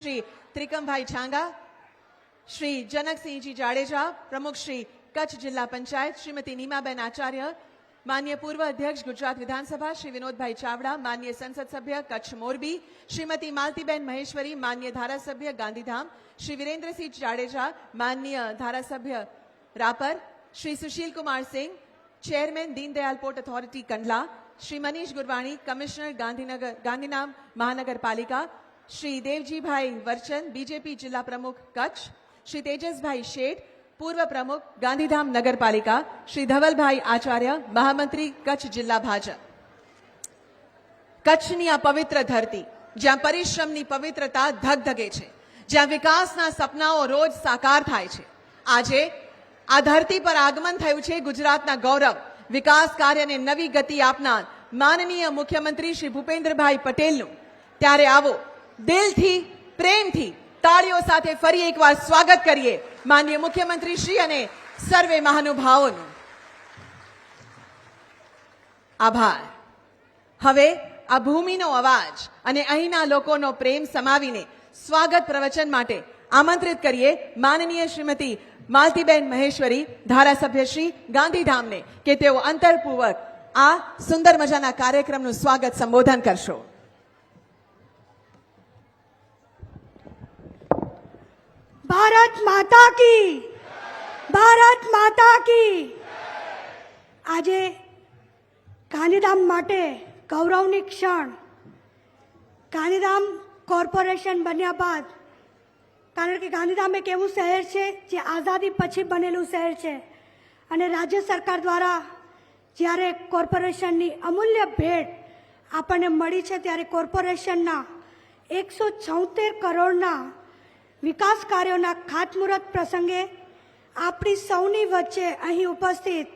શ્રી ત્રિકમભાઈ છાંગા શ્રી જનકસિંહજી જાડેજા પ્રમુખ શ્રી કચ્છ જિલ્લા પંચાયત શ્રીમતી નીમાબેન આચાર્ય માન્ય પૂર્વ અધ્યક્ષ ગુજરાત વિધાનસભા શ્રી વિનોદભાઈ ચાવડા માન્ય સંસદ સભ્ય કચ્છ મોરબી શ્રીમતી માલતીબેન મહેશ્વરી માન્ય ધારાસભ્ય ગાંધીધામ શ્રી વિરેન્દ્રસિંહ જાડેજા માન્ય ધારાસભ્ય Rapar Shri Sushil Kumar Singh chairman Deendayal port authority Kandla Shri Manish Gurwani commissioner Gandhinagar Gandhidham મહાનગરપાલિકા શ્રી દેવજીભાઈ વર્ચન બીજેપી જિલ્લા પ્રમુખ કચ્છ, શ્રી તેજસભાઈ શેઠ, પૂર્વ પ્રમુખ ગાંધીધામ નગરપાલિકા, શ્રી ધવલભાઈ આચાર્ય, મહામંત્રી કચ્છ જિલ્લા ભાજપ. કચ્છની આ પવિત્ર ધરતી, જ્યાં પરિશ્રમની પવિત્રતા ધગધગે છે, જ્યાં વિકાસના સપનાઓ રોજ સાકાર થાય છે. આજે આ ધરતી પર આગમન થયું છે ગુજરાતના ગૌરવ, વિકાસ કાર્યને નવી ગતિ આપનાર માનનીય મુખ્યમંત્રી શ્રી ભૂપેન્દ્રભાઈ પટેલનું. ત્યારે આવો દિલથી, પ્રેમથી તાળીઓ સાથે ફરી એકવાર સ્વાગત કરીએ માનનીય મુખ્યમંત્રી શ્રી અને સર્વે મહાનુભાવોનું. આભાર. હવે આ ભૂમિનો અવાજ અને અહીંના લોકોનો પ્રેમ સમાવીને સ્વાગત પ્રવચન માટે આમંત્રિત કરીએ માનનીય શ્રીમતી માલતીબેન મહેશ્વરી, ધારાસભ્ય શ્રી ગાંધીધામને, કે તેઓ અંતરપૂર્વક આ સુંદર મજાના કાર્યક્રમનું સ્વાગત સંબોધન કરશો. ભારત માતા કી. ભારત માતા કી. આજે ગાંધીધામ માટે ગૌરવની ક્ષણ. ગાંધીધામ કોર્પોરેશન બન્યા બાદ, કારણ કે ગાંધીધામ એક એવું શહેર છે જે આઝાદી પછી બનેલું શહેર છે. અને રાજ્ય સરકાર દ્વારા જ્યારે કોર્પોરેશનની અમૂલ્ય ભેટ આપણને મળી છે, ત્યારે કોર્પોરેશનના એકસો છોતેર કરોડના વિકાસ કાર્યોના ખાતમુહૂર્ત પ્રસંગે આપણી સૌની વચ્ચે અહીં ઉપસ્થિત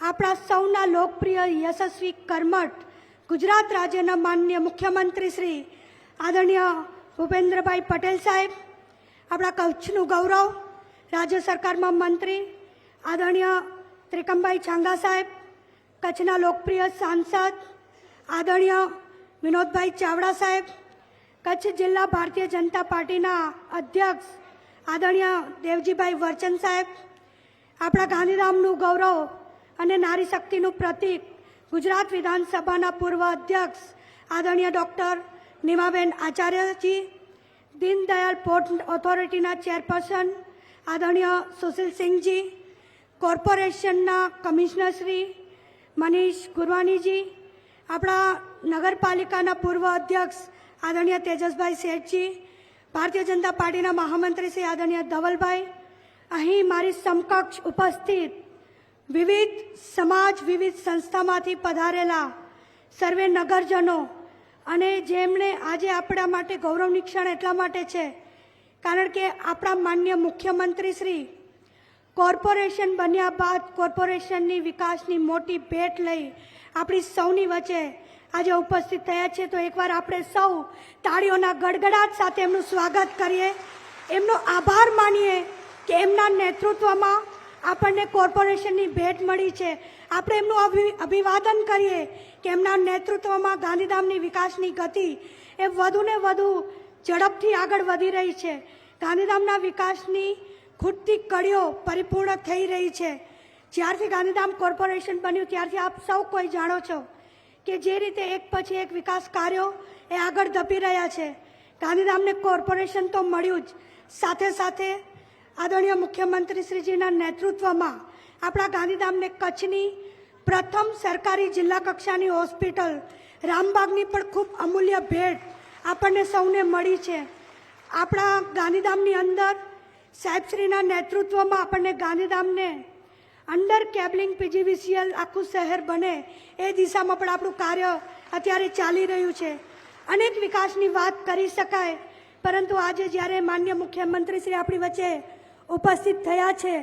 આપણા સૌના લોકપ્રિય યશસ્વી કર્મઠ ગુજરાત રાજ્યના માનનીય મુખ્યમંત્રી શ્રી આદરણીય ભૂપેન્દ્રભાઈ પટેલ સાહેબ, આપણા કચ્છનું ગૌરવ, રાજ્ય સરકારમાં મંત્રી આદરણીય ત્રિકમભાઈ છાંગા સાહેબ, કચ્છના લોકપ્રિય સાંસદ આદરણીય વિનોદભાઈ ચાવડા સાહેબ કચ્છ જિલ્લા ભારતીય જનતા પાર્ટીના અધ્યક્ષ આદરણીય દેવજીભાઈ વર્ચન સાહેબ, આપણા ગાંધીધામનું ગૌરવ અને નારી શક્તિનું પ્રતીક, ગુજરાત વિધાનસભાના પૂર્વ અધ્યક્ષ આદરણીય ડૉક્ટર નીમાબેન આચાર્યજી, દીનદયાળ પોર્ટ ઓથોરિટીના ચેરપર્સન આદરણીય સુશીલ સિંહજી, કોર્પોરેશનના કમિશનર શ્રી મનીષ ગુરવાનીજી, આપણા નગરપાલિકાના પૂર્વ અધ્યક્ષ આદરણીય તેજસભાઈ શેઠજી, ભારતીય જનતા પાર્ટીના મહામંત્રી શ્રી આદરણીય ધવલભાઈ, અહીં મારી સમકક્ષ ઉપસ્થિત વિવિધ સમાજ, વિવિધ સંસ્થામાંથી પધારેલા સર્વે નગરજનો અને જેમણે આજે આપણા માટે ગૌરવની ક્ષણ એટલા માટે છે, કારણ કે આપણા માન્ય મુખ્યમંત્રી શ્રી કોર્પોરેશન બન્યા બાદ કોર્પોરેશનની વિકાસની મોટી ભેટ લઈ આપણી સૌની વચ્ચે આજે ઉપસ્થિત થયા છે તો એકવાર આપણે સૌ તાળીઓના ગડગડાટ સાથે એમનું સ્વાગત કરીએ. એમનો આભાર માનીએ કે એમના નેતૃત્વમાં આપણને કોર્પોરેશનની ભેટ મળી છે. આપણે એમનું અભિ- અભિવાદન કરીએ કે એમના નેતૃત્વમાં ગાંધીધામની વિકાસની ગતિ એ વધુને વધુ ઝડપથી આગળ વધી રહી છે. ગાંધીધામના વિકાસની ખૂટતી કડીઓ પરિપૂર્ણ થઈ રહી છે. જ્યારથી ગાંધીધામ કોર્પોરેશન બન્યું, ત્યારથી આપ સૌ કોઈ જાણો છો કે જે રીતે એક પછી એક વિકાસ કાર્યો એ આગળ ધપી રહ્યા છે. ગાંધીધામને કોર્પોરેશન તો મળ્યું જ. સાથે સાથે આદરણીય મુખ્યમંત્રી શ્રીજીના નેતૃત્વમાં આપણા ગાંધીધામને કચ્છની પ્રથમ સરકારી જિલ્લા કક્ષાની હોસ્પિટલ, રામબાગની પણ ખૂબ અમૂલ્ય ભેટ આપણને સૌને મળી છે. આપણા ગાંધીધામની અંદર સાહેબશ્રીના નેતૃત્વમાં આપણને ગાંધીધામને અંડર કેબલિંગ પીજીવીસીએલ આખું શહેર બને એ દિશામાં પણ આપણું કાર્ય અત્યારે ચાલી રહ્યું છે. અનેક વિકાસની વાત કરી શકાય, પરંતુ આજે જ્યારે માન્ય મુખ્યમંત્રી શ્રી આપણી વચ્ચે ઉપસ્થિત થયા છે,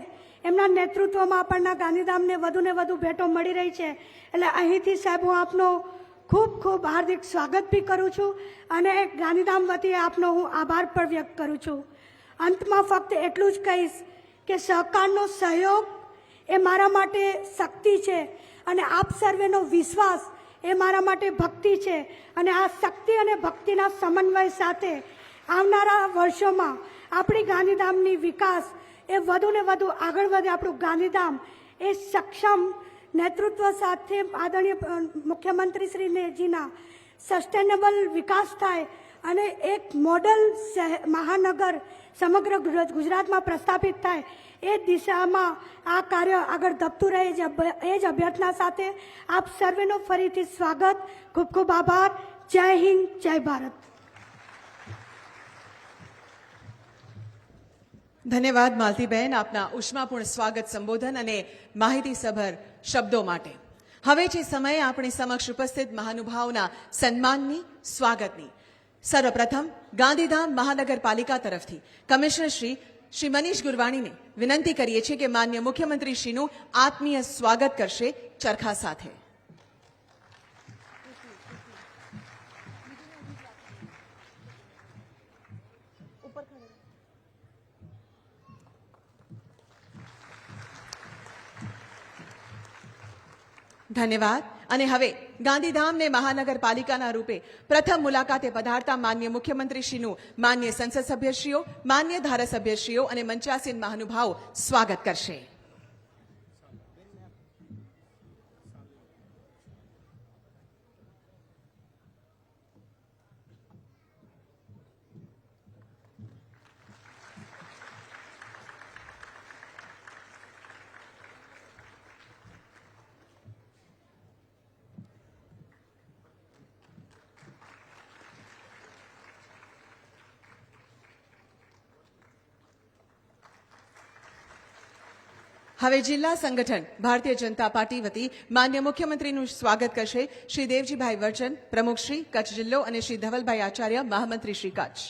એમના નેતૃત્વમાં આપણના ગાંધીધામને વધુને વધુ ભેટો મળી રહી છે. એટલે અહીંથી સાહેબ, હું આપનો ખૂબ ખૂબ હાર્દિક સ્વાગત બી કરું છું અને ગાંધીધામ વતી આપનો હું આભાર પણ વ્યક્ત કરું છું. અંતમાં ફક્ત એટલું જ કહીશ કે સહકારનો સહયોગ એ મારા માટે શક્તિ છે. અને આપ સર્વેનો વિશ્વાસ એ મારા માટે ભક્તિ છે. અને આ શક્તિ અને ભક્તિના સમન્વય સાથે આવનારા વર્ષોમાં આપણી ગાંધીધામની વિકાસ એ વધુ ને વધુ આગળ વધે. આપણું ગાંધીધામ એ સક્ષમ નેતૃત્વ સાથે આદરણીય મુખ્યમંત્રી શ્રીજીના સસ્ટેનેબલ વિકાસ થાય અને એક મોડલ મહાનગર સમગ્ર ગુજરા- ગુજરાતમાં પ્રસ્થાપિત થાય. એ દિશામાં આ કાર્ય આગળ ધપતું રહે એ જ અભ્યર્થના સાથે આપ સર્વેનો ફરીથી સ્વાગત. ખૂબ ખૂબ આભાર. જય હિન્દ, જય ભારત. ધન્યવાદ માલતીબહેન આપના ઉષ્માપૂર્ણ સ્વાગત સંબોધન અને માહિતીસભર શબ્દો માટે. હવે જે સમયે આપણી સમક્ષ ઉપસ્થિત મહાનુભાવોના સન્માનની, સ્વાગતની. સર્વપ્રથમ ગાંધીધામ મહાનગરપાલિકા તરફથી કમિશનર શ્રી શ્રી મનીષ ગુરવાણીને વિનંતી કરીએ છીએ કે માન્ય મુખ્યમંત્રીશ્રીનું આત્મીય સ્વાગત કરશે ચરખા સાથે. ધન્યવાદ. અને હવે ગાંધીધામને મહાનગરપાલિકાના રૂપે પ્રથમ મુલાકાતે પધારતા માન્ય મુખ્યમંત્રીશ્રીનું માન્ય સંસદ સભ્યશ્રીઓ, માન્ય ધારાસભ્યશ્રીઓ અને મંચાસીન મહાનુભાવો સ્વાગત કરશે. હવે જિલ્લા સંગઠન ભારતીય જનતા પાર્ટી વતી માન્ય મુખ્યમંત્રીનું સ્વાગત કરશે શ્રી દેવજીભાઈ વર્ચન પ્રમુખ શ્રી કચ્છ જિલ્લો અને શ્રી ધવલભાઈ આચાર્ય, મહામંત્રી શ્રી કચ્છ.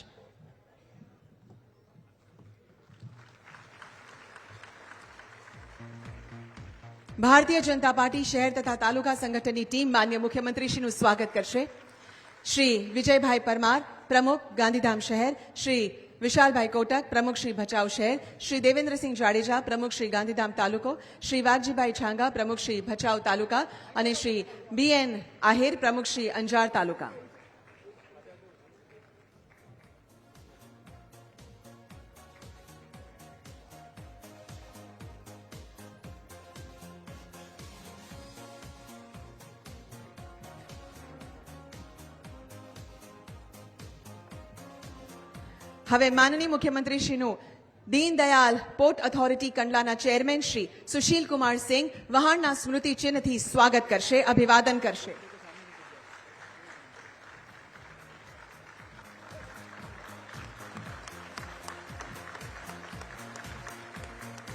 ભારતીય જનતા પાર્ટી શહેર તથા તાલુકા સંગઠનની ટીમ માન્ય મુખ્યમંત્રીશ્રીનું સ્વાગત કરશે. શ્રી વિજયભાઈ પરમાર, પ્રમુખ ગાંધીધામ શહેર, શ્રી વિશાલભાઈ કોટક, પ્રમુખ શ્રી ભચાઉ શહેર, શ્રી દેવેન્દ્રસિંહ જાડેજા, પ્રમુખ શ્રી ગાંધીધામ તાલુકો, શ્રી વાઘજીભાઈ છાંગા, પ્રમુખ શ્રી ભચાઉ તાલુકા અને શ્રી બી એન આહિર, પ્રમુખ શ્રી અંજાર તાલુકા. હવે માનનીય મુખ્યમંત્રીશ્રીનું દીનદયાલ પોર્ટ ઓથોરિટી કંડલાના ચેરમેન શ્રી સુશીલ કુમાર સિંહ વહાણના સ્મૃતિ ચિહ્નથી સ્વાગત કરશે, અભિવાદન કરશે.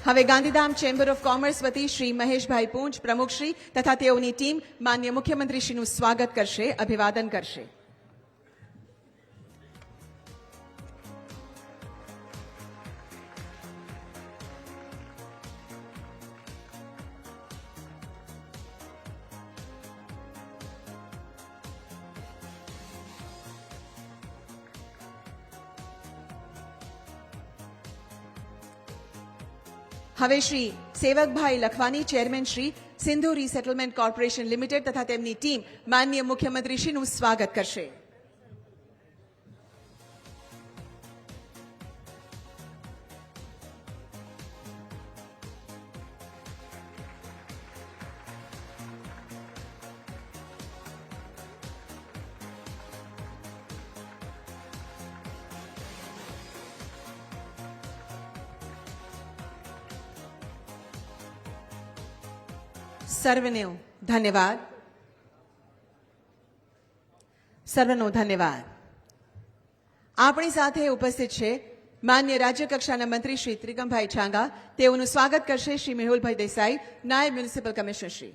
હવે ગાંધીધામ ચેમ્બર ઓફ કોમર્સ વતી શ્રી મહેશભાઈ પૂંજ પ્રમુખશ્રી તથા તેઓની ટીમ માન્ય મુખ્યમંત્રીશ્રીનું સ્વાગત કરશે, અભિવાદન કરશે. હવે Shri Sevakbhai Lakhwani chairman Shri Sindhu resettlement corporation limited તથા તેમની ટીમ માનનીય મુખ્યમંત્રીશ્રીનું સ્વાગત કરશે. સર્વને ધન્યવાદ. સર્વનો ધન્યવાદ. આપણી સાથે ઉપસ્થિત છે માન્ય રાજ્ય કક્ષાના મંત્રી શ્રી ત્રિગમભાઈ છાંગા. તેઓનું સ્વાગત કરશે શ્રી મેહુલભાઈ દેસાઈ, નાયબ મ્યુનિસિપલ કમિશનર શ્રી.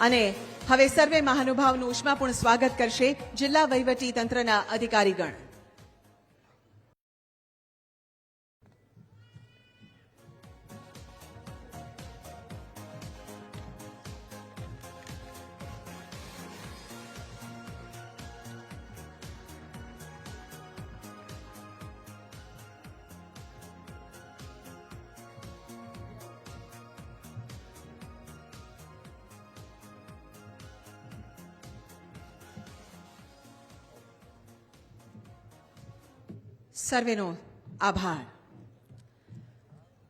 અને હવે સર્વે મહાનુભાવનું ઉષ્માપૂર્ણ સ્વાગત કરશે જિલ્લા વહીવટી તંત્રના અધિકારીગણ. સર્વેનો આભાર.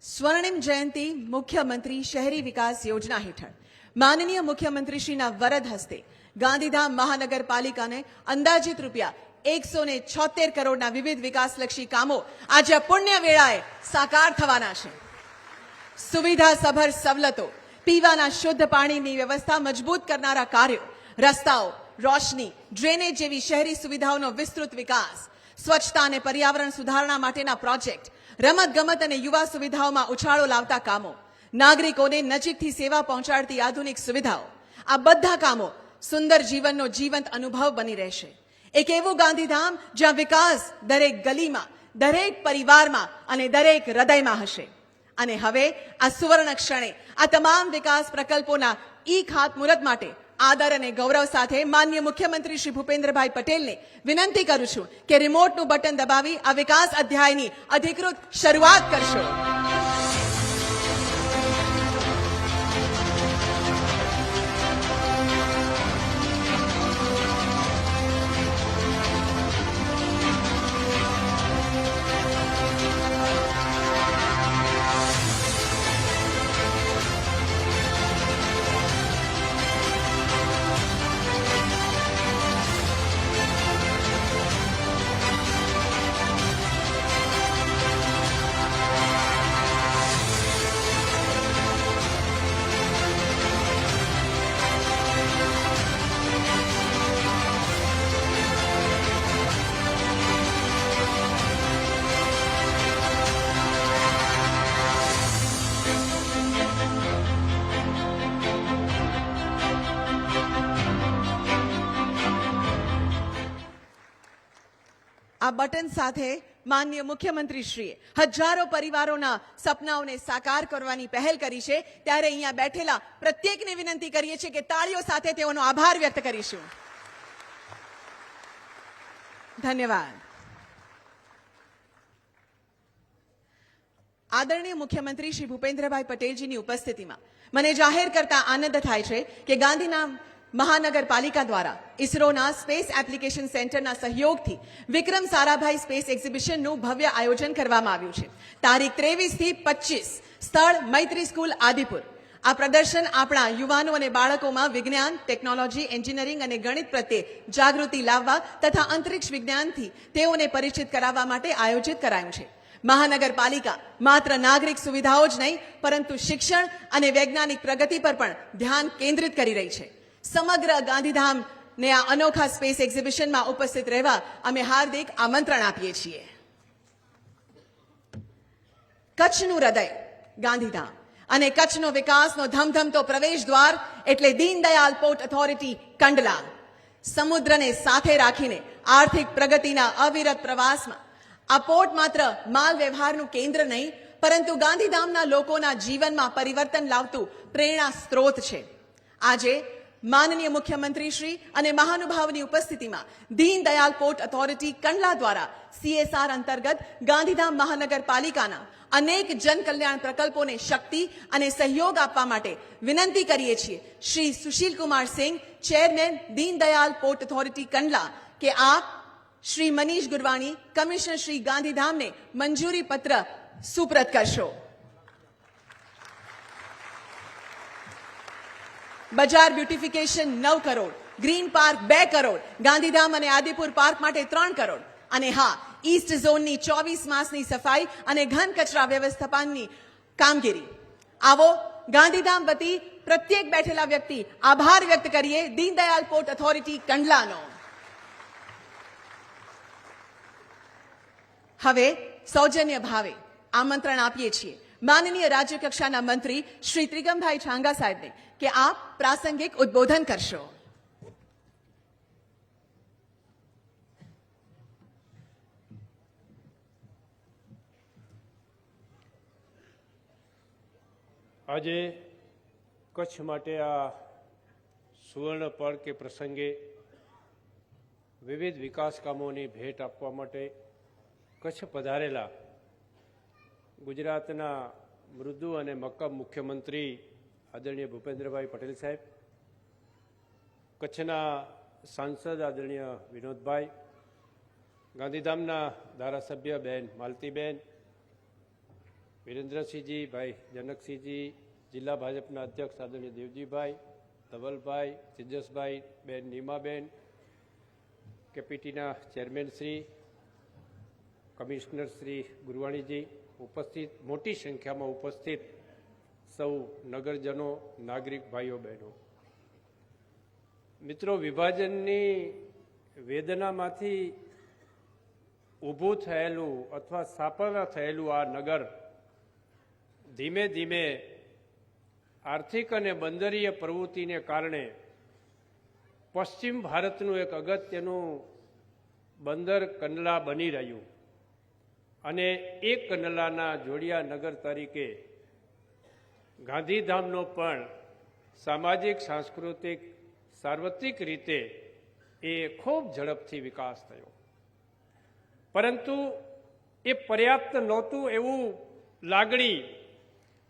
સ્વર્ણિમ જયંતિ મુખ્યમંત્રી શહેરી વિકાસ યોજના હેઠળ. માનનીય મુખ્યમંત્રીશ્રીના વરદ હસ્તે ગાંધીધામ મહાનગરપાલિકાને અંદાજિત રૂપિયા એકસો ને છોતેર કરોડના વિવિધ વિકાસલક્ષી કામો આજે પુણ્ય વેળાએ સાકાર થવાના છે. સુવિધા સભર સવલતો, પીવાના શુદ્ધ પાણીની વ્યવસ્થા મજબૂત કરનારા કાર્યો, રસ્તાઓ, રોશની, ડ્રેનેજ જેવી શહેરી સુવિધાઓનો વિસ્તૃત વિકાસ સ્વચ્છતા અને પર્યાવરણ સુધારણા માટેના પ્રોજેક્ટ રમત ગમત અને યુવા સુવિધાઓમાં ઉછાળો લાવતા કામો, નાગરિકોને નજીકથી સેવા પહોંચાડતી આધુનિક સુવિધાઓ. આ બધા કામો સુંદર જીવનનો જીવંત અનુભવ બની રહેશે. એક એવું ગાંધીધામ જ્યાં વિકાસ દરેક ગલીમાં, દરેક પરિવારમાં અને દરેક હૃદયમાં હશે. અને હવે આ સુવર્ણ ક્ષણે આ તમામ વિકાસ પ્રકલ્પોના ઈ ખાતમુહૂર્ત માટે આદર અને ગૌરવ સાથે માન્ય મુખ્યમંત્રી શ્રી ભૂપેન્દ્રભાઈ પટેલને વિનંતી કરું છું કે રિમોટનું બટન દબાવી આ વિકાસ અધ્યાયની અધિકૃત શરૂઆત કરશો. બટન સાથે માન્ય મુખ્યમંત્રીશ્રીએ હજારો પરિવારોના સપનાઓને સાકાર કરવાની પહેલ કરી છે. ત્યારે અહીંયા બેઠેલા પ્રત્યેકને વિનંતી કરીએ છીએ કે તાળીઓ સાથે તેઓનો આભાર વ્યક્ત કરીશું. ધન્યવાદ. આદરણીય મુખ્યમંત્રી શ્રી ભૂપેન્દ્રભાઈ પટેલજીની ઉપસ્થિતિમાં મને જાહેર કરતા આનંદ થાય છે કે ગાંધીના મહાનગરપાલિકા દ્વારા ઇસરોના સ્પેસ એપ્લિકેશન સેન્ટરના સહયોગથી વિક્રમ સારાભાઈ સ્પેસ એક્ઝિબિશનનું ભવ્ય આયોજન કરવામાં આવ્યું છે. તારીખ ત્રેવીસથી પચીસ સ્થળ મૈત્રી સ્કૂલ, આદિપુર. આ પ્રદર્શન આપણા યુવાનો અને બાળકોમાં વિજ્ઞાન, ટેકનોલોજી, એન્જિનિયરિંગ અને ગણિત પ્રત્યે જાગૃતિ લાવવા તથા અંતરિક્ષ વિજ્ઞાનથી તેઓને પરિચિત કરાવવા માટે આયોજિત કરાયું છે. મહાનગરપાલિકા માત્ર નાગરિક સુવિધાઓ જ નહીં, પરંતુ શિક્ષણ અને વૈજ્ઞાનિક પ્રગતિ પર પણ ધ્યાન કેન્દ્રિત કરી રહી છે. સમગ્ર ગાંધીધામને આ અનોખા સ્પેસ એક્ઝિબિશનમાં ઉપસ્થિત રહેવા અમે હાર્દિક આમંત્રણ આપીએ છીએ. કચ્છનું હૃદય, ગાંધીધામ. અને કચ્છનો વિકાસનો ધમધમતો પ્રવેશ દ્વાર એટલે દીનદયાલ પોર્ટ ઓથોરિટી કંડલા સમુદ્રને સાથે રાખીને આર્થિક પ્રગતિના અવિરત પ્રવાસમાં. આ પોર્ટ માત્ર માલ વ્યવહારનું કેન્દ્ર નહીં, પરંતુ ગાંધીધામના લોકોના જીવનમાં પરિવર્તન લાવતું પ્રેરણા સ્ત્રોત છે. આજે માનનીય મુખ્યમંત્રી શ્રી અને મહાનુભાવની ઉપસ્થિતિમાં દીન દયાલ પોર્ટ ઓથોરિટી કંડલા દ્વારા સીએસઆર અંતર્ગત ગાંધીધામ મહાનગરપાલિકાના અનેક જન કલ્યાણ પ્રકલ્પોને શક્તિ અને સહયોગ આપવા માટે વિનંતી કરીએ છીએ Shri Sushil Kumar Singh chairman Deen Dayal port authority Kandla કે આપ શ્રી મનીષ ગુરવાણી કમિશનર શ્રી ગાંધીધામને મંજૂરી પત્ર સુપ્રત કરશો બજાર બ્યુટિફિકેશન નવ કરોડ ગ્રીન પાર્ક બે કરોડ, ગાંધીધામ અને આદિપુર પાર્ક માટે ત્રણ કરોડ. અને હા ઈસ્ટ ઝોનની ચોવીસ માસની સફાઈ અને ઘન કચરા વ્યવસ્થાપનની કામગીરી. આવો, ગાંધીધામ વતી પ્રત્યેક બેઠેલા વ્યક્તિ આભાર વ્યક્ત કરીએ દીનદયાલ પોર્ટ ઓથોરિટી કંડલાનો. હવે સૌજન્ય ભાવે આમંત્રણ આપીએ છીએ. માનનીય રાજ્ય કક્ષાના મંત્રી શ્રી ત્રિગમભાઈ છાંગા સાહેબને કે આપ પ્રાસંગિક ઉદ્બોધન કરશો. આજે કચ્છ માટે આ સુવર્ણ પળ કે પ્રસંગે વિવિધ વિકાસ કામોની ભેટ આપવા માટે કચ્છ પધારેલા ગુજરાતના મૃદુ અને મક્કમ મુખ્યમંત્રી આદરણીય ભૂપેન્દ્રભાઈ પટેલ સાહેબ, કચ્છના સાંસદ આદરણીય વિનોદભાઈ, ગાંધીધામના ધારાસભ્ય બેન માલતીબેન, વિરેન્દ્રસિંહજી ભાઈ જનકસિંહજી, જિલ્લા ભાજપના અધ્યક્ષ આદરણીય દેવજીભાઈ, ધવલભાઈ, તેજસભાઈ બેન નીમાબેન, કેપીટીના ચેરમેન શ્રી, કમિશનર શ્રી ગુરવાણીજી ઉપસ્થિત, મોટી સંખ્યામાં ઉપસ્થિત સૌ નગરજનો, નાગરિક ભાઈઓ, બહેનો. મિત્રો, વિભાજનની વેદનામાંથી ઊભું થયેલું અથવા સ્થાપના થયેલું આ નગર ધીમે ધીમે આર્થિક અને બંદરીય પ્રવૃત્તિને કારણે પશ્ચિમ ભારતનું એક અગત્યનું બંદર કંડલા બની રહ્યું. અને એક નલાના જોડિયા નગર તરીકે ગાંધીધામનો પણ સામાજિક, સાંસ્કૃતિક, સાર્વત્રિક રીતે એ ખૂબ ઝડપથી વિકાસ થયો. પરંતુ એ પર્યાપ્ત નહોતું એવું લાગણી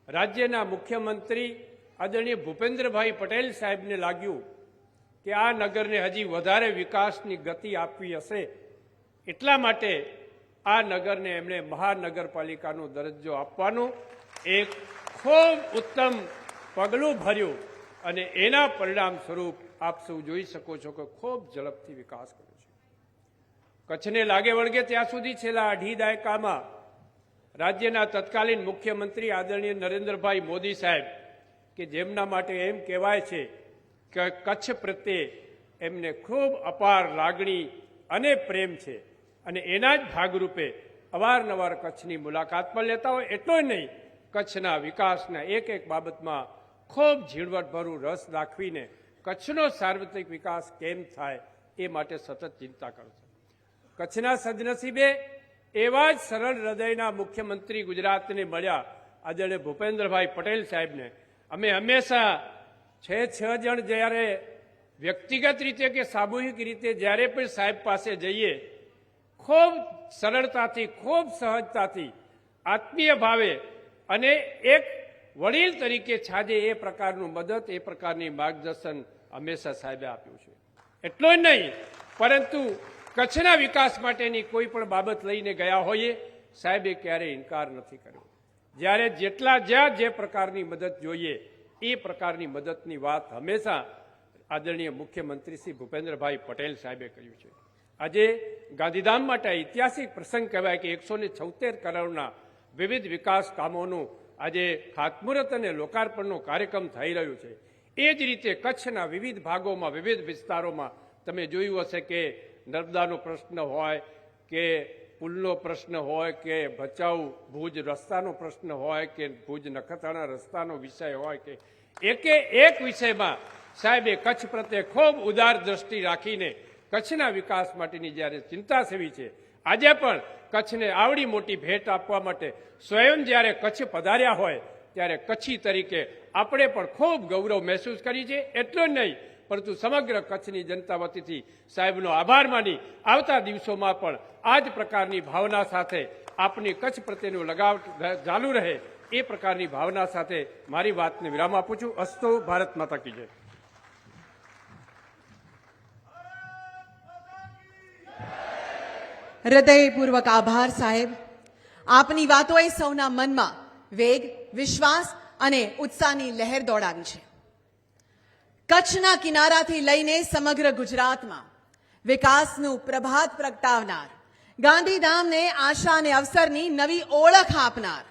રાજ્યના મુખ્યમંત્રી આદરણીય ભૂપેન્દ્રભાઈ પટેલ સાહેબને લાગ્યું કે આ નગરને હજી વધારે વિકાસની ગતિ આપવી હશે એટલા માટે આ નગરને એમણે મહાનગરપાલિકાનો દરજ્જો આપવાનો. એક ખૂબ ઉત્તમ પગલું ભર્યું અને એના પરિણામ સ્વરૂપ આપ સૌ જોઈ શકો છો કે ખૂબ ઝડપથી વિકાસ કર્યો છે. કચ્છને લાગે વળગે ત્યાં સુધી છેલ્લા અઢી દાયકામાં રાજ્યના તત્કાલીન મુખ્યમંત્રી આદરણીય નરેન્દ્રભાઈ મોદી સાહેબ કે જેમના માટે એમ કહેવાય છે કે કચ્છ પ્રત્યે એમને ખૂબ અપાર લાગણી અને પ્રેમ છે. અને એના જ ભાગરૂપે અવારનવાર કચ્છની મુલાકાત પણ લેતા હોય. એટલો નહીં, કચ્છના વિકાસના એક એક બાબતમાં ખૂબ ઝીણવટભરું રસ દાખવીને કચ્છનો સાર્વત્રિક વિકાસ કેમ થાય એ માટે સતત ચિંતા કરો છો. કચ્છના સદનસીબે એવા જ સરળ હૃદયના મુખ્યમંત્રી ગુજરાતને મળ્યા. આદરણીય ભૂપેન્દ્રભાઈ પટેલ સાહેબને. અમે હંમેશા છ છ જણ જ્યારે વ્યક્તિગત રીતે કે સામૂહિક રીતે જ્યારે પણ સાહેબ પાસે જઈએ ખૂબ સરળતાથી, ખૂબ સહજતાથી, આત્મીય ભાવે અને એક વડીલ તરીકે છાજે એ પ્રકારનું મદદ, એ પ્રકારની માર્ગદર્શન હંમેશા સાહેબે આપ્યું છે. એટલો જ નહીં, પરંતુ કચ્છના વિકાસ માટેની કોઈ પણ બાબત લઈને ગયા હોઈએ, સાહેબે ક્યારેય ઇનકાર નથી કર્યો. જ્યારે જેટલા જ્યાં જે પ્રકારની મદદ જોઈએ, એ પ્રકારની મદદની વાત હંમેશા આદરણીય મુખ્યમંત્રી શ્રી ભૂપેન્દ્રભાઈ પટેલ સાહેબે કર્યું છે. આજે ગાંધીધામ માટે ઐતિહાસિક પ્રસંગ કહેવાય કે એકસો ને છોતેર કરોડના વિવિધ વિકાસ કામોનું આજે ખાતમુહૂર્ત અને લોકાર્પણનો કાર્યક્રમ થઈ રહ્યો છે. એ જ રીતે કચ્છના વિવિધ ભાગોમાં, વિવિધ વિસ્તારોમાં તમે જોયું હશે કે નર્મદાનો પ્રશ્ન હોય, કે પુલનો પ્રશ્ન હોય, કે ભચાઉ ભુજ રસ્તાનો પ્રશ્ન હોય, કે ભુજ નખત્રાણા રસ્તાનો વિષય હોય, કે એકે એક વિષયમાં સાહેબે કચ્છ પ્રત્યે ખૂબ ઉદાર દ્રષ્ટિ રાખીને કચ્છના વિકાસ માટેની જ્યારે ચિંતા સેવી છે, આજે પણ કચ્છને આવડી મોટી ભેટ આપવા માટે સ્વયં જ્યારે કચ્છ પધાર્યા હોય, ત્યારે કચ્છી તરીકે આપણે પણ ખૂબ ગૌરવ મહેસૂસ કરી છે. એટલો જ નહીં, પરંતુ સમગ્ર કચ્છની જનતા વતીથી સાહેબનો આભાર માની આવતા દિવસોમાં પણ આ જ પ્રકારની ભાવના સાથે આપની કચ્છ પ્રત્યેનો લગાવ ચાલુ રહે એ પ્રકારની ભાવના સાથે મારી વાતને વિરામ આપું છું. અસ્તો ભારત માતા કી જય. હૃદયપૂર્વક આભાર, સાહેબ. આપની વાતોએ સૌના મનમાં વેગ, વિશ્વાસ અને ઉત્સાહની લહેર દોડાવી છે. કચ્છના કિનારાથી લઈને સમગ્ર ગુજરાતમાં વિકાસનું પ્રભાત પ્રગટાવનાર, ગાંધીધામને આશા અને અવસરની નવી ઓળખ આપનાર,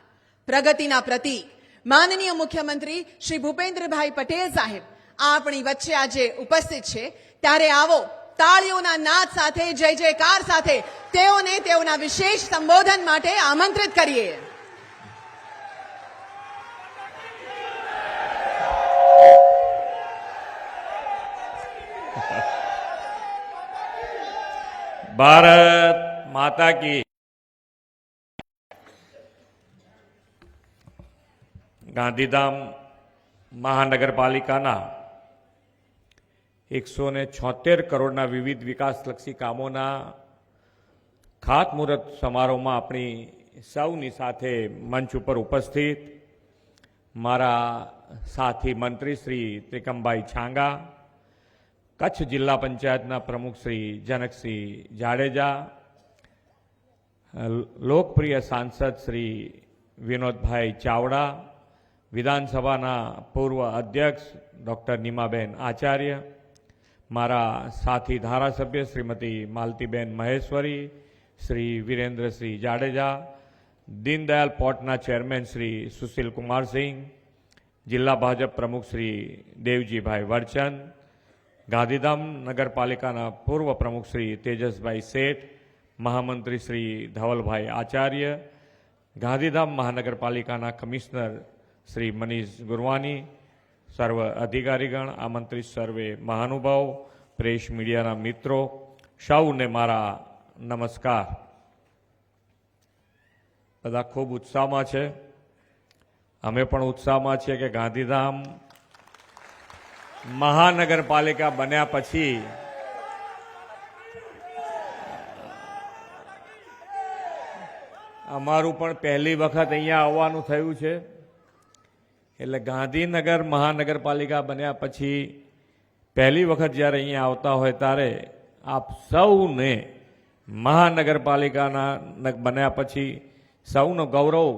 પ્રગતિના પ્રતીક, માનનીય મુખ્યમંત્રી શ્રી ભૂપેન્દ્રભાઈ પટેલ સાહેબ આપણી વચ્ચે આજે ઉપસ્થિત છે. ત્યારે આવો તાળીઓના નાદ સાથે, જય જયકાર સાથે તેઓને તેઓના વિશેષ સંબોધન માટે આમંત્રિત કરીએ. ભારત માતા કી ગાંધીધામ મહાનગરપાલિકાના એકસો ને છોતેર કરોડના વિવિધ વિકાસલક્ષી કામોના ખાતમુહૂર્ત સમારોહમાં આપણી સૌની સાથે મંચ ઉપર ઉપસ્થિત મારા સાથી મંત્રી શ્રી ત્રિકમભાઈ છાંગા, કચ્છ જિલ્લા પંચાયતના પ્રમુખ શ્રી જનકસિંહ જાડેજા, લોકપ્રિય સાંસદ શ્રી વિનોદભાઈ ચાવડા, વિધાનસભાના પૂર્વ અધ્યક્ષ ડૉક્ટર નીમાબેન આચાર્ય મારા સાથી ધારાસભ્ય શ્રીમતી માલતીબેન મહેશ્વરી, શ્રી વિરેન્દ્રસિંહ જાડેજા, દીનદયાલ પોર્ટના ચેરમેન શ્રી સુશીલ કુમારસિંહ જિલ્લા ભાજપ પ્રમુખ શ્રી દેવજીભાઈ વરચન, ગાંધીધામ નગરપાલિકાના પૂર્વ પ્રમુખ શ્રી તેજસભાઈ શેઠ, મહામંત્રી શ્રી ધવલભાઈ આચાર્ય, ગાંધીધામ મહાનગરપાલિકાના કમિશનર શ્રી મનીષ ગુરવાની સર્વ અધિકારીગણ, આમંત્રિત સર્વે મહાનુભાવ, પ્રેસ મીડિયાના મિત્રો સૌને મારા નમસ્કાર. બધા ખૂબ ઉત્સાહમાં છે. અમે પણ ઉત્સાહમાં છીએ કે ગાંધીધામ મહાનગરપાલિકા બન્યા પછી અમારું પણ પહેલી વખત અહીંયા આવવાનું થયું છે. એટલે ગાંધીનગર મહાનગરપાલિકા બન્યા પછી પહેલી વખત જ્યારે અહીંયા આવતા હોય ત્યારે આપ સૌને મહાનગરપાલિકાના બન્યા પછી સૌનો ગૌરવ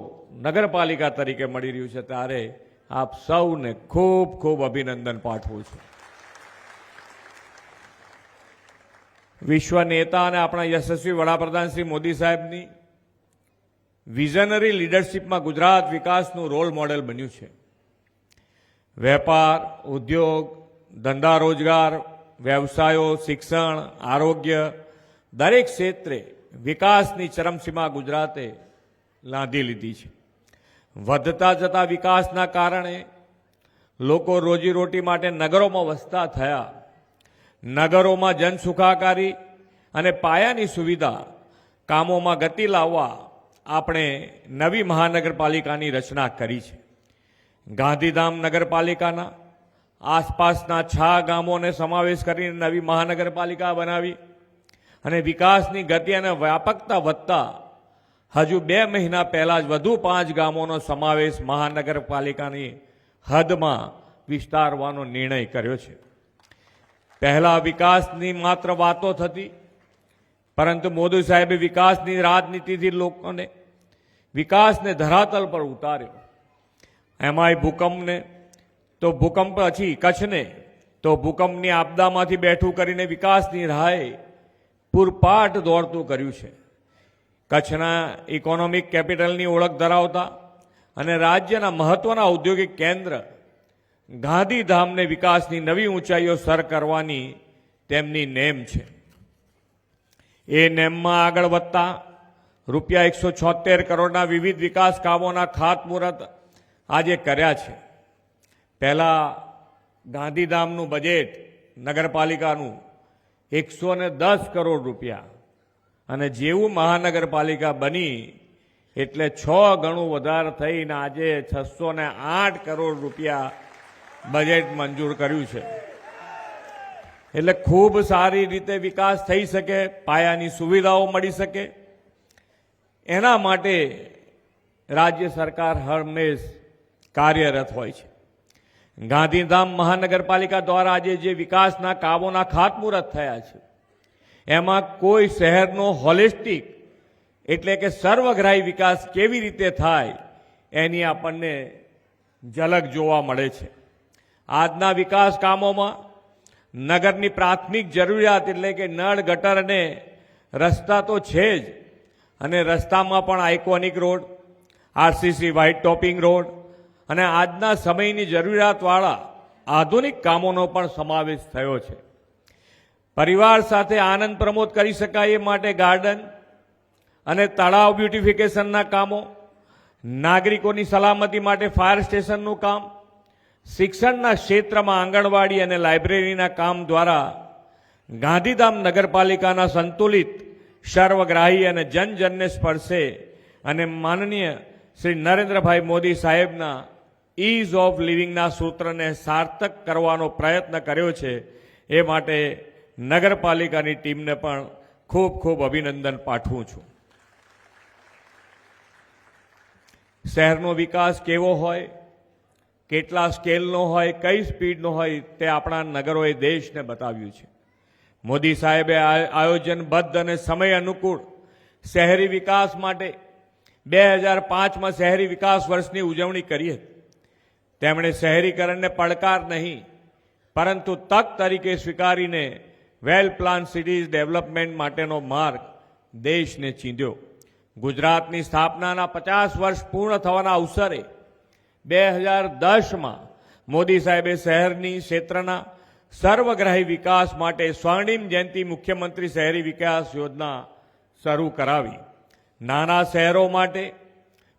નગરપાલિકા તરીકે મળી રહ્યું છે ત્યારે આપ સૌને ખૂબ ખૂબ અભિનંદન પાઠવું છું. વિશ્વ નેતા અને આપણા યશસ્વી વડાપ્રધાન શ્રી મોદી સાહેબની વિઝનરી લીડરશિપમાં ગુજરાત વિકાસનું રોલ મોડેલ બન્યું છે. વેપાર, ઉદ્યોગ ધંધા રોજગાર વ્યવસાયો, શિક્ષણ, આરોગ્ય, દરેક ક્ષેત્રે વિકાસની ચરમસીમા ગુજરાતે લાંધી લીધી છે. વધતા જતા વિકાસના કારણે લોકો રોજીરોટી માટે નગરોમાં વસતા થયા. નગરોમાં જનસુખાકારી અને પાયાની સુવિધા, કામોમાં ગતિ લાવવા આપણે નવી મહાનગરપાલિકાની રચના કરી છે. ગાંધીધામ નગરપાલિકાના આસપાસના છ ગામોને સમાવેશ કરીને નવી મહાનગરપાલિકા બનાવી અને વિકાસની ગતિ અને વ્યાપકતા વધતા હજુ બે મહિના પહેલાં જ વધુ પાંચ ગામોનો સમાવેશ મહાનગરપાલિકાની હદમાં વિસ્તારવાનો નિર્ણય કર્યો છે. પહેલાં વિકાસની માત્ર વાતો થતી, પરંતુ મોદી સાહેબે વિકાસની રાજનીતિથી લોકોને વિકાસને ધરાતલ પર ઉતાર્યો. એમાંય ભૂકંપને, તો ભૂકંપ પછી કચ્છને, તો ભૂકંપની આપદામાંથી બેઠું કરીને વિકાસની રાહે પૂરપાટ દોડતું કર્યું છે. કચ્છના ઇકોનોમિક કેપિટલની ઓળખ ધરાવતા અને રાજ્યના મહત્વના ઔદ્યોગિક કેન્દ્ર ગાંધીધામને વિકાસની નવી ઊંચાઈઓ સર કરવાની તેમની નેમ છે. એ નેમમાં આગળ વધતા રૂપિયા એકસો છોતેર કરોડના વિવિધ વિકાસ કામોના ખાતમુહૂર્ત આજે કર્યા છે. પહેલાં ગાંધીધામનું બજેટ નગરપાલિકાનું એકસો ને દસ કરોડ રૂપિયા અને જેવું મહાનગરપાલિકા બની એટલે છ ગણું વધારે થઈને આજે છસો ને આઠ કરોડ રૂપિયા બજેટ મંજૂર કર્યું છે. એટલે ખૂબ સારી રીતે વિકાસ થઈ શકે, પાયાની સુવિધાઓ મળી શકે. એના માટે રાજ્ય સરકાર હંમેશ કાર્યરત હોય છે. ગાંધીધામ મહાનગરપાલિકા દ્વારા આજે જે વિકાસના કામોના ખાતમુહૂર્ત થયા છે, એમાં કોઈ શહેરનો હોલિસ્ટિક એટલે કે સર્વગ્રાહી વિકાસ કેવી રીતે થાય એની આપણને ઝલક જોવા મળે છે. આજના વિકાસ કામોમાં નગરની પ્રાથમિક જરૂરિયાત એટલે કે નળ, ગટર અને રસ્તા તો છે જ, અને રસ્તામાં પણ iconic road, RCC white topping road અને આજના સમયની જરૂરિયાતવાળા આધુનિક કામોનો પણ સમાવેશ થયો છે. પરિવાર સાથે આનંદ પ્રમોદ કરી શકાય એ માટે ગાર્ડન અને તળાવ બ્યુટિફિકેશનના કામો, નાગરિકોની સલામતી માટે ફાયર સ્ટેશનનું કામ, શિક્ષણના ક્ષેત્રમાં આંગણવાડી અને લાઇબ્રેરીના કામ દ્વારા ગાંધીધામ નગરપાલિકાના સંતુલિત સર્વગ્રાહી અને જનજનને સ્પર્શે અને માનનીય શ્રી નરેન્દ્રભાઈ મોદી સાહેબના ઇઝ ઓફ લિવિંગના સૂત્રને સાર્થક કરવાનો પ્રયત્ન કર્યો છે. એ માટે નગરપાલિકાની ટીમને પણ ખૂબ ખૂબ અભિનંદન પાઠવું છું. શહેરનો વિકાસ કેવો હોય, કેટલા સ્કેલનો હોય, કઈ સ્પીડનો હોય, તે આપણા નગરોએ દેશને બતાવ્યું છે. મોદી સાહેબે આયોજનબદ્ધ અને સમય અનુકૂળ શહેરી વિકાસ માટે બે હજાર પાંચમાં શહેરી વિકાસ વર્ષની ઉજવણી કરી હતી. તેમણે શહેરીકરણને પડકાર નહીં, પરંતુ તક તરીકે સ્વીકારીને વેલ પ્લાન સિટીઝ ડેવલપમેન્ટ માટેનો માર્ગ દેશને ચીંધ્યો. ગુજરાતની સ્થાપનાના પચાસ વર્ષ પૂર્ણ થવાના અવસરે બે હજાર દસમાં મોદી સાહેબે શહેરની ક્ષેત્રના સર્વગ્રાહી વિકાસ માટે સ્વર્ણિમ જયંતિ મુખ્યમંત્રી શહેરી વિકાસ યોજના શરૂ કરાવી. નાના શહેરો માટે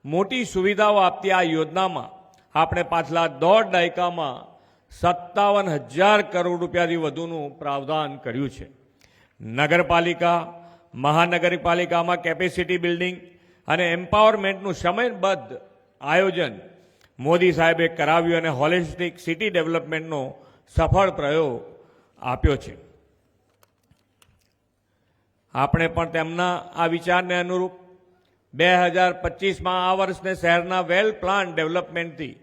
મોટી સુવિધાઓ આપતી આ યોજનામાં આપણે પાછલા દોઢ દાયકામાં સત્તાવન હજાર કરોડ રૂપિયાથી વધુનું પ્રાવધાન કર્યું છે. નગરપાલિકા, મહાનગરપાલિકામાં કેપેસિટી બિલ્ડિંગ અને એમ્પાવરમેન્ટનું સમયબદ્ધ આયોજન મોદી સાહેબે કરાવ્યું અને હોલિસ્ટિક સિટી ડેવલપમેન્ટનો સફળ પ્રયોગ આપ્યો છે. આપણે પણ તેમના આ વિચારને અનુરૂપ બે હજાર પચીસમાં આ વર્ષને શહેરના વેલ પ્લાન ડેવલપમેન્ટથી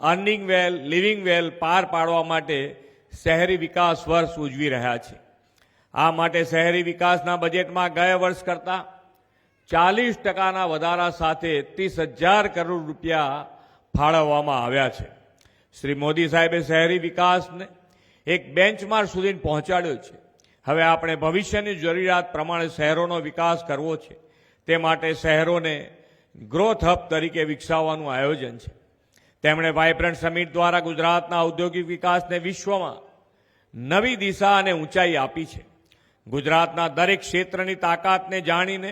અર્નિંગ વેલ, લિવિંગ વેલ પાર પાડવા માટે શહેરી વિકાસ વર્ષ ઉજવી રહ્યા છે. આ માટે શહેરી વિકાસના બજેટમાં ગયા વર્ષ કરતાં ચાલીસ ટકાના વધારા સાથે ત્રીસ હજાર કરોડ રૂપિયા ફાળવવામાં આવ્યા છે. શ્રી મોદી સાહેબે શહેરી વિકાસને એક બેન્ચમાર્ક સુધી પહોંચાડ્યો છે. હવે આપણે ભવિષ્યની જરૂરિયાત પ્રમાણે શહેરોનો વિકાસ કરવો છે. તે માટે શહેરોને ગ્રોથ હબ તરીકે વિકસાવવાનું આયોજન છે. તેમણે વાઇબ્રન્ટ સમિટ દ્વારા ગુજરાતના ઔદ્યોગિક વિકાસને વિશ્વમાં નવી દિશા અને ઊંચાઈ આપી છે. ગુજરાતના દરેક ક્ષેત્રની તાકાતને જાણીને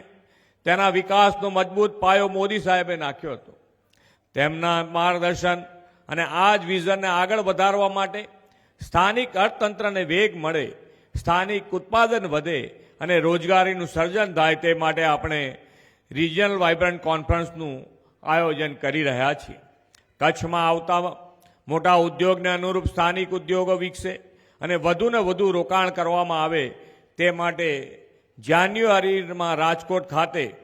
તેના વિકાસનો મજબૂત પાયો મોદી સાહેબે નાખ્યો હતો. તેમના માર્ગદર્શન અને આ જ વિઝનને આગળ વધારવા માટે સ્થાનિક અર્થતંત્રને વેગ મળે, સ્થાનિક ઉત્પાદન વધે અને રોજગારીનું સર્જન થાય તે માટે આપણે રિજનલ વાઇબ્રન્ટ કોન્ફરન્સનું આયોજન કરી રહ્યા છીએ. કચ્છમાં આવતા મોટા ઉદ્યોગને અનુરૂપ સ્થાનિક ઉદ્યોગો વિકસે અને વધુને વધુ રોકાણ કરવામાં આવે તે માટે જાન્યુઆરીમાં રાજકોટ ખાતે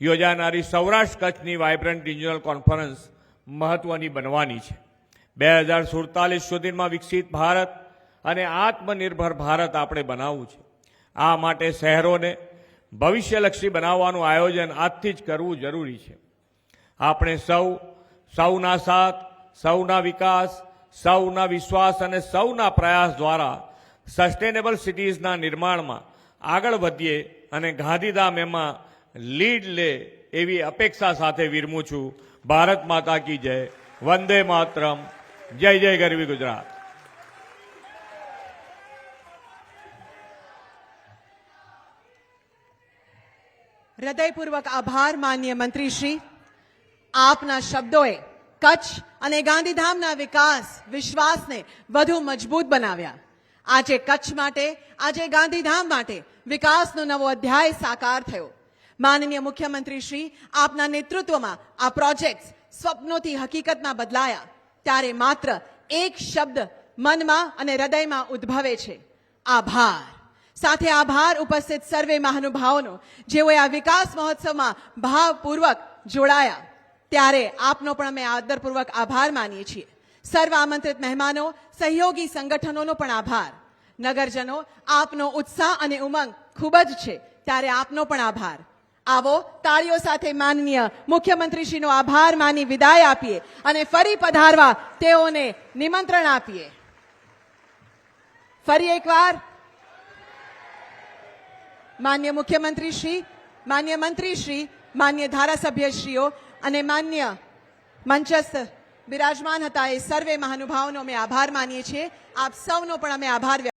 યોજાનારી સૌરાષ્ટ્ર કચ્છની વાઇબ્રન્ટ રિજનલ કોન્ફરન્સ મહત્વની બનવાની છે. બે હજાર સુડતાલીસ સુધીમાં વિકસિત ભારત અને આત્મનિર્ભર ભારત આપણે બનાવવું છે. આ માટે શહેરોને ભવિષ્યલક્ષી બનાવવાનું આયોજન આજથી જ કરવું જરૂરી છે. આપણે સૌ, સૌના સાથ, સૌના વિકાસ, સૌના વિશ્વાસ અને સૌના પ્રયાસ દ્વારા સસ્ટેનેબલ સિટીઝના નિર્માણમાં આગળ વધીએ અને ગાંધીધામ એમાં લીડ લે એવી અપેક્ષા સાથે વિરમું છું. ભારત માતા કી જય. વંદે માતરમ. જય જય ગરવી ગુજરાત. હૃદયપૂર્વક આભાર માન્ય મંત્રીશ્રી. આપના શબ્દોએ કચ્છ અને ગાંધીધામના વિકાસ વિશ્વાસને વધુ મજબૂત બનાવ્યા. આજે કચ્છ માટે, આજે ગાંધીધામ માટે વિકાસનો નવો અધ્યાય સાકાર થયો. માનનીય મુખ્યમંત્રી શ્રી આપના નેતૃત્વમાં આ પ્રોજેક્ટ્સ સ્વપ્નોથી હકીકતમાં બદલાયા. ત્યારે માત્ર એક શબ્દ મનમાં અને હૃદયમાં ઉદ્ભવે છે. આભાર. સાથે આભાર ઉપસ્થિત સર્વે મહાનુભાવોનો, જેઓએ આ વિકાસ મહોત્સવમાં ભાવપૂર્વક જોડાયા. ત્યારે આપનો પણ અમે આદરપૂર્વક આભાર માનીએ છીએ. સર્વ આમંત્રિત મહેમાનો, સહયોગી સંગઠનોનો પણ આભાર. નગરજનો, આપનો ઉત્સાહ અને ઉમંગ ખૂબ જ છે, ત્યારે આપનો પણ આભાર. આવો તાળીઓ સાથે માનનીય મુખ્યમંત્રીશ્રીનો આભાર માની વિદાય આપીએ અને ફરી પધારવા તેઓને નિમંત્રણ આપીએ. ફરી એકવાર માન્ય મુખ્યમંત્રી શ્રી, માન્ય મંત્રી શ્રી, માન્ય ધારાસભ્યશ્રીઓ અને માન્ય મંચસ્થ બિરાજમાન હતા એ સર્વે મહાનુભાવોનો અમે આભાર માનીએ છીએ. આપ સૌનો પણ અમે આભાર